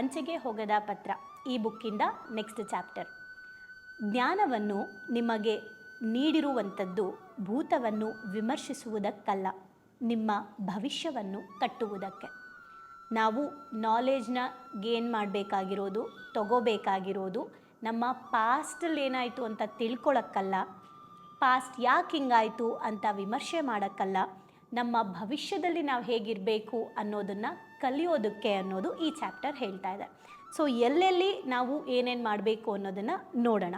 ಅಂಚೆಗೆ ಹೋಗದ ಪತ್ರ, ಈ ಬುಕ್ಕಿಂದ ನೆಕ್ಸ್ಟ್ ಚಾಪ್ಟರ್ ಜ್ಞಾನವನ್ನು ನಿಮಗೆ ನೀಡಿರುವಂಥದ್ದು ಭೂತವನ್ನು ವಿಮರ್ಶಿಸುವುದಕ್ಕಲ್ಲ, ನಿಮ್ಮ ಭವಿಷ್ಯವನ್ನು ಕಟ್ಟುವುದಕ್ಕೆ. ನಾವು ನಾಲೆಜ್ನ ಗೇನ್ ಮಾಡಬೇಕಾಗಿರೋದು, ತಗೋಬೇಕಾಗಿರೋದು, ನಮ್ಮ ಪಾಸ್ಟಲ್ಲಿ ಏನಾಯಿತು ಅಂತ ತಿಳ್ಕೊಳಕ್ಕಲ್ಲ ಪಾಸ್ಟ್ ಯಾಕೆ ಹಿಂಗಾಯಿತು ಅಂತ ವಿಮರ್ಶೆ ಮಾಡೋಕ್ಕಲ್ಲ ನಮ್ಮ ಭವಿಷ್ಯದಲ್ಲಿ ನಾವು ಹೇಗಿರಬೇಕು ಅನ್ನೋದನ್ನು ಕಲಿಯೋದಕ್ಕೆ ಅನ್ನೋದು ಈ ಚಾಪ್ಟರ್ ಹೇಳ್ತಾ ಇದೆ. ಸೊ ಎಲ್ಲೆಲ್ಲಿ ನಾವು ಏನೇನು ಮಾಡಬೇಕು ಅನ್ನೋದನ್ನು ನೋಡೋಣ.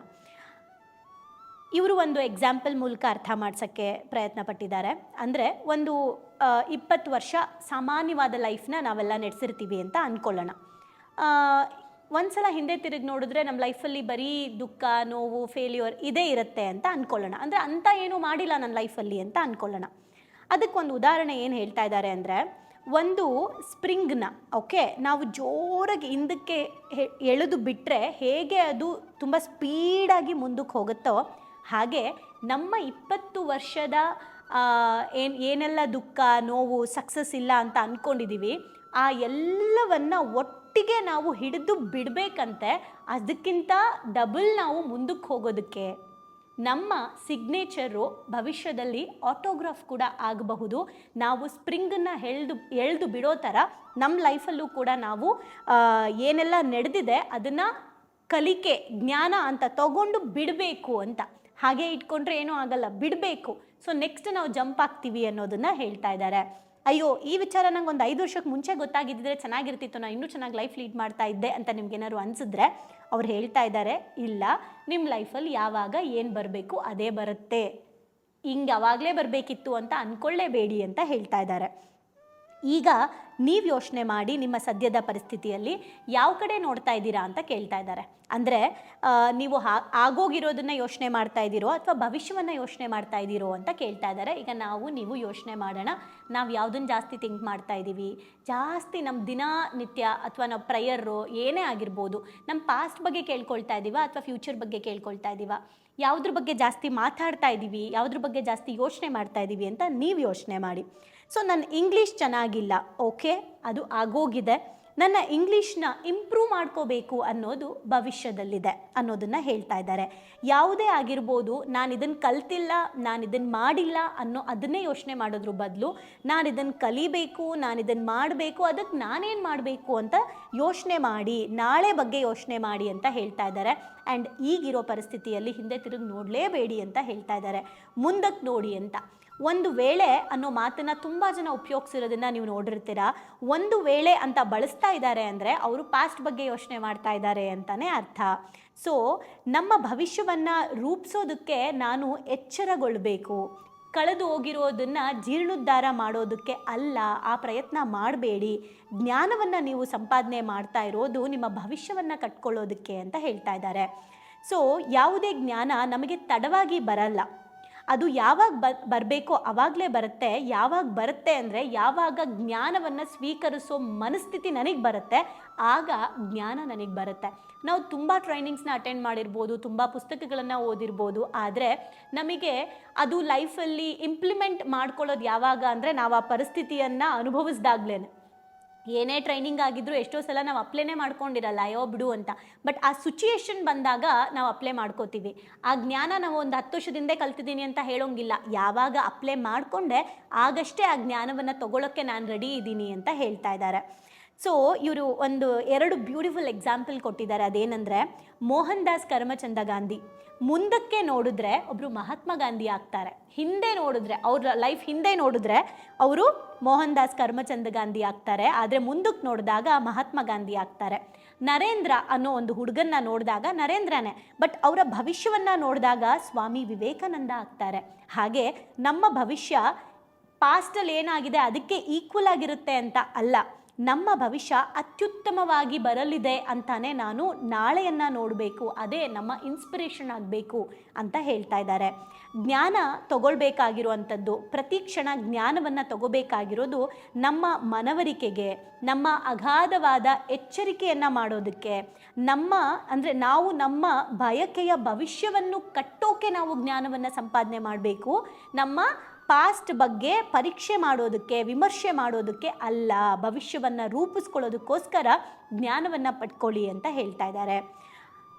ಇವರು ಒಂದು ಎಕ್ಸಾಂಪಲ್ ಮೂಲಕ ಅರ್ಥ ಮಾಡ್ಸೋಕ್ಕೆ ಪ್ರಯತ್ನ ಪಟ್ಟಿದ್ದಾರೆ ಅಂದರೆ ಒಂದು ಇಪ್ಪತ್ತು ವರ್ಷ ಸಾಮಾನ್ಯವಾದ ಲೈಫ್ನ ನಾವೆಲ್ಲ ನಡೆಸಿರ್ತೀವಿ ಅಂತ ಅಂದ್ಕೊಳ್ಳೋಣ ಒಂದ್ಸಲ ಹಿಂದೆ ತಿರುಗಿ ನೋಡಿದ್ರೆ ನಮ್ಮ ಲೈಫಲ್ಲಿ ಬರೀ ದುಃಖ, ನೋವು ಫೇಲ್ಯೂರ್ ಇದೇ ಇರುತ್ತೆ ಅಂತ ಅಂದ್ಕೊಳ್ಳೋಣ ಅಂದರೆ ಅಂಥ ಏನೂ ಮಾಡಿಲ್ಲ ನನ್ನ ಲೈಫಲ್ಲಿ ಅಂತ ಅಂದ್ಕೊಳ್ಳೋಣ ಅದಕ್ಕೊಂದು ಉದಾಹರಣೆ ಏನು ಹೇಳ್ತಾ ಇದ್ದಾರೆ ಅಂದರೆ, ಒಂದು ಸ್ಪ್ರಿಂಗ್ನ, ಓಕೆ, ನಾವು ಜೋರಾಗಿ ಹಿಂದಕ್ಕೆ ಎಳೆದು ಬಿಟ್ಟರೆ ಹೇಗೆ ಅದು ತುಂಬ ಸ್ಪೀಡಾಗಿ ಮುಂದಕ್ಕೆ ಹೋಗುತ್ತೋ ಹಾಗೆ ನಮ್ಮ ಇಪ್ಪತ್ತು ವರ್ಷದ ಏನು, ಏನೆಲ್ಲ ದುಃಖ, ನೋವು ಸಕ್ಸಸ್ ಇಲ್ಲ ಅಂತ ಅಂದ್ಕೊಂಡಿದ್ದೀವಿ ಆ ಎಲ್ಲವನ್ನ ಒಟ್ಟಿಗೆ ನಾವು ಹಿಡಿದು ಬಿಡಬೇಕಂತೆ, ಅದಕ್ಕಿಂತ ಡಬಲ್ ನಾವು ಮುಂದಕ್ಕೆ ಹೋಗೋದಕ್ಕೆ. ನಮ್ಮ ಸಿಗ್ನೇಚರು ಭವಿಷ್ಯದಲ್ಲಿ ಆಟೋಗ್ರಾಫ್ ಕೂಡ ಆಗಬಹುದು. ನಾವು ಸ್ಪ್ರಿಂಗನ್ನು ಎಳ್ದು, ಎಳೆದು ಬಿಡೋ ಥರ ನಮ್ಮ ಲೈಫಲ್ಲೂ ಕೂಡ ನಾವು ಏನೆಲ್ಲ ನಡೆದಿದೆ ಅದನ್ನು ಕಲಿಕೆ, ಜ್ಞಾನ ಅಂತ ತಗೊಂಡು ಬಿಡಬೇಕು ಅಂತ. ಹಾಗೆ ಇಟ್ಕೊಂಡ್ರೆ ಏನೂ ಆಗಲ್ಲ, ಬಿಡಬೇಕು. ಸೊ ನೆಕ್ಸ್ಟ್ ನಾವು ಜಂಪ್ ಆಗ್ತೀವಿ ಅನ್ನೋದನ್ನು ಹೇಳ್ತಾ ಇದ್ದಾರೆ. ಅಯ್ಯೋ, ಈ ವಿಚಾರ ನಂಗೆ ಒಂದು ಐದು ವರ್ಷಕ್ಕೆ ಮುಂಚೆ ಗೊತ್ತಾಗಿದ್ದರೆ ಚೆನ್ನಾಗಿರ್ತಿತ್ತು. ನಾನು ಇನ್ನೂ ಚೆನ್ನಾಗಿ ಲೈಫ್ ಲೀಡ್ ಮಾಡ್ತಾ ಇದ್ದೆ ಅಂತ ನಿಮ್ಗೇನಾದ್ರು ಅನಿಸಿದ್ರೆ ಅವ್ರು ಹೇಳ್ತಾ ಇದ್ದಾರೆ. ಇಲ್ಲ ನಿಮ್ಮ ಲೈಫಲ್ಲಿ ಯಾವಾಗ ಏನು ಬರಬೇಕು ಅದೇ ಬರುತ್ತೆ. ಹಿಂಗೆ ಅವಾಗಲೇ ಬರಬೇಕಿತ್ತು ಅಂತ ಅಂದ್ಕೊಳ್ಳೇಬೇಡಿ ಅಂತ ಹೇಳ್ತಾ ಇದ್ದಾರೆ. ಈಗ ನೀವು ಯೋಚನೆ ಮಾಡಿ ನಿಮ್ಮ ಸದ್ಯದ ಪರಿಸ್ಥಿತಿಯಲ್ಲಿ ಯಾವ ಕಡೆ ನೋಡ್ತಾ ಇದ್ದೀರಾ ಅಂತ ಕೇಳ್ತಾ ಇದ್ದಾರೆ. ಅಂದರೆ ನೀವು ಹಾ, ಆಗೋಗಿರೋದನ್ನು ಯೋಚನೆ ಮಾಡ್ತಾ ಇದ್ದೀರೋ ಅಥವಾ ಭವಿಷ್ಯವನ್ನು ಯೋಚನೆ ಮಾಡ್ತಾ ಇದ್ದೀರೋ ಅಂತ ಕೇಳ್ತಾ ಇದ್ದಾರೆ. ಈಗ ನಾವು, ನೀವು ಯೋಚನೆ ಮಾಡೋಣ. ನಾವು ಯಾವುದನ್ನು ಜಾಸ್ತಿ ಥಿಂಕ್ ಮಾಡ್ತಾ ಇದ್ದೀವಿ? ಜಾಸ್ತಿ ನಮ್ಮ ದಿನನಿತ್ಯ ಅಥವಾ ನಾವು ಪ್ರಯರು ಏನೇ ಆಗಿರ್ಬೋದು ನಮ್ಮ ಪಾಸ್ಟ್ ಬಗ್ಗೆ ಕೇಳ್ಕೊಳ್ತಾ ಇದ್ದೀವ ಅಥವಾ ಫ್ಯೂಚರ್ ಬಗ್ಗೆ ಕೇಳ್ಕೊಳ್ತಾ ಇದ್ದೀವ ಯಾವುದ್ರ ಬಗ್ಗೆ ಜಾಸ್ತಿ ಮಾತಾಡ್ತಾ ಇದ್ದೀವಿ ಯಾವುದ್ರ ಬಗ್ಗೆ ಜಾಸ್ತಿ ಯೋಚನೆ ಮಾಡ್ತಾ ಇದ್ದೀವಿ ಅಂತ ನೀವು ಯೋಚನೆ ಮಾಡಿ. ಸೊ ನನ್ನ ಇಂಗ್ಲೀಷ್ ಚೆನ್ನಾಗಿಲ್ಲ ಓಕೆ ಅದು ಆಗೋಗಿದೆ. ನನ್ನ ಇಂಗ್ಲೀಷ್ನ ಇಂಪ್ರೂವ್ ಮಾಡ್ಕೋಬೇಕು ಅನ್ನೋದು ಭವಿಷ್ಯದಲ್ಲಿದೆ ಅನ್ನೋದನ್ನು ಹೇಳ್ತಾ ಇದ್ದಾರೆ. ಯಾವುದೇ ಆಗಿರ್ಬೋದು, ನಾನು ಇದನ್ನು ಕಲ್ತಿಲ್ಲ, ನಾನು ಇದನ್ನು ಮಾಡಿಲ್ಲ ಅನ್ನೋ ಅದನ್ನೇ ಯೋಚನೆ ಮಾಡೋದ್ರ ಬದಲು ನಾನು ಇದನ್ನು ಕಲಿಬೇಕು, ನಾನು ಇದನ್ನು ಮಾಡಬೇಕು ಅದಕ್ಕೆ ನಾನೇನು ಮಾಡಬೇಕು ಅಂತ ಯೋಚನೆ ಮಾಡಿ, ನಾಳೆ ಬಗ್ಗೆ ಯೋಚನೆ ಮಾಡಿ ಅಂತ ಹೇಳ್ತಾ ಇದ್ದಾರೆ. ಆ್ಯಂಡ್ ಈಗಿರೋ ಪರಿಸ್ಥಿತಿಯಲ್ಲಿ ಹಿಂದೆ ತಿರುಗಿ ನೋಡಲೇಬೇಡಿ ಅಂತ ಹೇಳ್ತಾ ಇದ್ದಾರೆ. ಮುಂದಕ್ಕೆ ನೋಡಿ ಅಂತ. ಒಂದು ವೇಳೆ ಅನ್ನೋ ಮಾತನ್ನ ತುಂಬ ಜನ ಉಪಯೋಗಿಸಿರೋದನ್ನ ನೀವು ನೋಡಿರ್ತೀರಾ. ಒಂದು ವೇಳೆ ಅಂತ ಬಳಸ್ತಾ ಇದ್ದಾರೆ ಅಂದರೆ ಅವರು ಪಾಸ್ಟ್ ಬಗ್ಗೆ ಯೋಚನೆ ಮಾಡ್ತಾ ಇದ್ದಾರೆ ಅಂತಲೇ ಅರ್ಥ. ಸೊ ನಮ್ಮ ಭವಿಷ್ಯವನ್ನು ರೂಪಿಸೋದಕ್ಕೆ ನಾನು ಎಚ್ಚರಗೊಳ್ಬೇಕು. ಕಳೆದು ಹೋಗಿರೋದನ್ನ ಜೀರ್ಣೋದ್ಧಾರ ಮಾಡೋದಕ್ಕೆ ಅಲ್ಲ, ಆ ಪ್ರಯತ್ನ ಮಾಡಬೇಡಿ. ಜ್ಞಾನವನ್ನು ನೀವು ಸಂಪಾದನೆ ಮಾಡ್ತಾ ಇರೋದು ನಿಮ್ಮ ಭವಿಷ್ಯವನ್ನು ಕಟ್ಕೊಳ್ಳೋದಕ್ಕೆ ಅಂತ ಹೇಳ್ತಾ ಇದ್ದಾರೆ. ಸೊ ಯಾವುದೇ ಜ್ಞಾನ ನಮಗೆ ತಡವಾಗಿ ಬರಲ್ಲ. ಅದು ಯಾವಾಗ ಬ, ಬರಬೇಕೋ ಆವಾಗಲೇ ಬರುತ್ತೆ. ಯಾವಾಗ ಬರುತ್ತೆ ಅಂದರೆ ಯಾವಾಗ ಜ್ಞಾನವನ್ನು ಸ್ವೀಕರಿಸೋ ಮನಸ್ಥಿತಿ ನನಗೆ ಬರುತ್ತೆ, ಆಗ ಜ್ಞಾನ ನನಗೆ ಬರುತ್ತೆ. ನಾವು ತುಂಬ ಟ್ರೈನಿಂಗ್ಸ್ನ ಅಟೆಂಡ್ ಮಾಡಿರ್ಬೋದು, ತುಂಬ ಪುಸ್ತಕಗಳನ್ನು ಓದಿರ್ಬೋದು, ಆದರೆ ನಮಗೆ ಅದು ಲೈಫಲ್ಲಿ ಇಂಪ್ಲಿಮೆಂಟ್ ಮಾಡ್ಕೊಳ್ಳೋದು ಯಾವಾಗ ಅಂದರೆ ನಾವು ಆ ಪರಿಸ್ಥಿತಿಯನ್ನು ಅನುಭವಿಸ್ದಾಗ್ಲೇ ಏನೇ ಟ್ರೈನಿಂಗ್ ಆಗಿದ್ರು ಎಷ್ಟೋ ಸಲ ನಾವು ಅಪ್ಲೈನೇ ಮಾಡ್ಕೊಂಡಿರಲ್ಲ, ಅಯ್ಯೋ ಬಿಡು ಅಂತ. ಬಟ್ ಆ ಸಿಚುಯೇಷನ್ ಬಂದಾಗ ನಾವು ಅಪ್ಲೈ ಮಾಡ್ಕೋತೀವಿ. ಆ ಜ್ಞಾನ ನಾವು ಒಂದು ಹತ್ತು ವರ್ಷದಿಂದ ಕಲ್ತಿದ್ದೀನಿ ಅಂತ ಹೇಳೋಂಗಿಲ್ಲ. ಯಾವಾಗ ಅಪ್ಲೈ ಮಾಡಿಕೊಂಡೆ, ಆಗಷ್ಟೇ ಆ ಜ್ಞಾನವನ್ನು ತಗೊಳ್ಳೋಕ್ಕೆ ನಾನು ರೆಡಿ ಇದ್ದೀನಿ ಅಂತ ಹೇಳ್ತಾ ಇದ್ದಾರೆ. ಸೊ ಇವರು ಒಂದು ಎರಡು ಬ್ಯೂಟಿಫುಲ್ ಎಕ್ಸಾಂಪಲ್ ಕೊಟ್ಟಿದ್ದಾರೆ. ಅದೇನೆಂದರೆ ಮೋಹನ್ ದಾಸ್ ಕರ್ಮಚಂದ ಗಾಂಧಿ. ಮುಂದಕ್ಕೆ ನೋಡಿದ್ರೆ ಒಬ್ಬರು ಮಹಾತ್ಮ ಗಾಂಧಿ ಆಗ್ತಾರೆ. ಹಿಂದೆ ನೋಡಿದ್ರೆ, ಅವ್ರ ಲೈಫ್ ಹಿಂದೆ ನೋಡಿದ್ರೆ ಅವರು ಮೋಹನ್ ದಾಸ್ ಕರ್ಮಚಂದ ಗಾಂಧಿ ಆಗ್ತಾರೆ. ಆದರೆ ಮುಂದಕ್ಕೆ ನೋಡಿದಾಗ ಮಹಾತ್ಮ ಗಾಂಧಿ ಆಗ್ತಾರೆ. ನರೇಂದ್ರ ಅನ್ನೋ ಒಂದು ಹುಡುಗನ್ನ ನೋಡಿದಾಗ ನರೇಂದ್ರನೇ ಬಟ್ ಅವರ ಭವಿಷ್ಯವನ್ನು ನೋಡಿದಾಗ ಸ್ವಾಮಿ ವಿವೇಕಾನಂದ ಆಗ್ತಾರೆ. ಹಾಗೆ ನಮ್ಮ ಭವಿಷ್ಯ ಪಾಸ್ಟಲ್ಲಿ ಏನಾಗಿದೆ, ಅದಕ್ಕೆ ಈಕ್ವಲ್ ಆಗಿರುತ್ತೆ ಅಂತ ಅಲ್ಲ. ನಮ್ಮ ಭವಿಷ್ಯ ಅತ್ಯುತ್ತಮವಾಗಿ ಬರಲಿದೆ ಅಂತಾನೆ ನಾನು ನಾಳೆಯನ್ನು ನೋಡಬೇಕು, ಅದೇ ನಮ್ಮ ಇನ್ಸ್ಪಿರೇಷನ್ ಆಗಬೇಕು ಅಂತ ಹೇಳ್ತಾ ಇದ್ದಾರೆ. ಜ್ಞಾನ ತಗೊಳ್ಬೇಕಾಗಿರುವಂಥದ್ದು, ಪ್ರತಿ ಕ್ಷಣ ಜ್ಞಾನವನ್ನು ತಗೋಬೇಕಾಗಿರೋದು ನಮ್ಮ ಮನವರಿಕೆಗೆ, ನಮ್ಮ ಅಗಾಧವಾದ ಎಚ್ಚರಿಕೆಯನ್ನು ಮಾಡೋದಕ್ಕೆ. ನಮ್ಮ, ಅಂದರೆ ನಾವು ನಮ್ಮ ಬಯಕೆಯ ಭವಿಷ್ಯವನ್ನು ಕಟ್ಟೋಕೆ ನಾವು ಜ್ಞಾನವನ್ನು ಸಂಪಾದನೆ ಮಾಡಬೇಕು, ನಮ್ಮ ಪಾಸ್ಟ್ ಬಗ್ಗೆ ಪರೀಕ್ಷೆ ಮಾಡೋದಕ್ಕೆ ವಿಮರ್ಶೆ ಮಾಡೋದಕ್ಕೆ ಅಲ್ಲ. ಭವಿಷ್ಯವನ್ನು ರೂಪಿಸ್ಕೊಳ್ಳೋದಕ್ಕೋಸ್ಕರ ಜ್ಞಾನವನ್ನು ಪಡ್ಕೊಳ್ಳಿ ಅಂತ ಹೇಳ್ತಾ ಇದ್ದಾರೆ.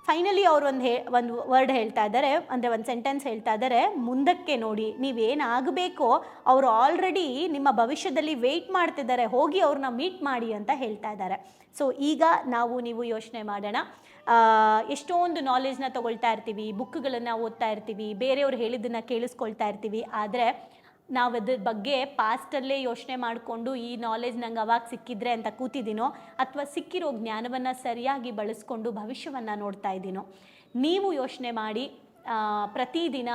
ಫೈನಲಿ ಅವ್ರು ಒಂದು ಹೇ, ಒಂದು ವರ್ಡ್ ಹೇಳ್ತಾ ಇದ್ದಾರೆ. ಅಂದರೆ ಒಂದು ಸೆಂಟೆನ್ಸ್ ಹೇಳ್ತಾ ಇದ್ದಾರೆ. ಮುಂದಕ್ಕೆ ನೋಡಿ ನೀವೇನಾಗಬೇಕೋ ಅವರು ಆಲ್ರೆಡಿ ನಿಮ್ಮ ಭವಿಷ್ಯದಲ್ಲಿ ವೆಯ್ಟ್ ಮಾಡ್ತಿದ್ದಾರೆ, ಹೋಗಿ ಅವ್ರನ್ನ ಮೀಟ್ ಮಾಡಿ ಅಂತ ಹೇಳ್ತಾ ಇದ್ದಾರೆ. ಸೊ ಈಗ ನಾವು ನೀವು ಯೋಚನೆ ಮಾಡೋಣ. ಎಷ್ಟೊಂದು ನಾಲೆಜ್ನ ತೊಗೊಳ್ತಾ ಇರ್ತೀವಿ ಬುಕ್ಗಳನ್ನು ಓದ್ತಾ ಇರ್ತೀವಿ, ಬೇರೆಯವ್ರು ಹೇಳಿದ್ದನ್ನು ಕೇಳಿಸ್ಕೊಳ್ತಾ ಇರ್ತೀವಿ. ಆದರೆ ನಾವು ಅದ್ರ ಬಗ್ಗೆ ಪಾಸ್ಟಲ್ಲೇ ಯೋಚನೆ ಮಾಡಿಕೊಂಡು ಈ ನಾಲೆಜ್ ನಂಗೆ ಅವಾಗ ಸಿಕ್ಕಿದ್ರೆ ಅಂತ ಕೂತಿದ್ದೀನೋ ಅಥವಾ ಸಿಕ್ಕಿರೋ ಜ್ಞಾನವನ್ನು ಸರಿಯಾಗಿ ಬಳಸ್ಕೊಂಡು ಭವಿಷ್ಯವನ್ನು ನೋಡ್ತಾ ಇದ್ದೀನೋ, ನೀವು ಯೋಚನೆ ಮಾಡಿ ಪ್ರತಿದಿನ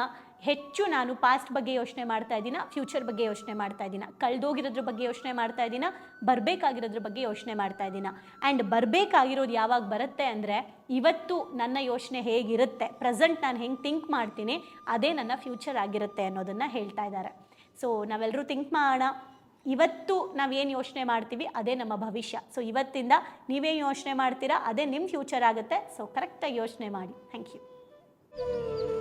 ಹೆಚ್ಚು ನಾನು ಪಾಸ್ಟ್ ಬಗ್ಗೆ ಯೋಚನೆ ಮಾಡ್ತಾ ಇದ್ದೀನ ಫ್ಯೂಚರ್ ಬಗ್ಗೆ ಯೋಚನೆ ಮಾಡ್ತಾ ಇದ್ದೀನ, ಕಳೆದೋಗಿರೋದ್ರ ಬಗ್ಗೆ ಯೋಚನೆ ಮಾಡ್ತಾ ಇದ್ದೀನ, ಬರಬೇಕಾಗಿರೋದ್ರ ಬಗ್ಗೆ ಯೋಚನೆ ಮಾಡ್ತಾ ಇದ್ದೀನ? ಆ್ಯಂಡ್ ಬರಬೇಕಾಗಿರೋದು ಯಾವಾಗ ಬರುತ್ತೆ ಅಂದರೆ ಇವತ್ತು ನನ್ನ ಯೋಚನೆ ಹೇಗಿರುತ್ತೆ ಪ್ರೆಸೆಂಟ್ ನಾನು ಹೆಂಗೆ ಥಿಂಕ್ ಮಾಡ್ತೀನಿ, ಅದೇ ನನ್ನ ಫ್ಯೂಚರ್ ಆಗಿರುತ್ತೆ ಅನ್ನೋದನ್ನು ಹೇಳ್ತಾ ಇದ್ದಾರೆ. ಸೊ ನಾವೆಲ್ಲರೂ ಥಿಂಕ್ ಮಾಡೋಣ. ಇವತ್ತು ನಾವೇನು ಯೋಚನೆ ಮಾಡ್ತೀವಿ, ಅದೇ ನಮ್ಮ ಭವಿಷ್ಯ. ಸೊ ಇವತ್ತಿಂದ ನೀವೇನು ಯೋಚನೆ ಮಾಡ್ತೀರಾ, ಅದೇ ನಿಮ್ಮ ಫ್ಯೂಚರ್ ಆಗುತ್ತೆ. ಸೊ ಕರೆಕ್ಟಾಗಿ ಯೋಚನೆ ಮಾಡಿ. Thank you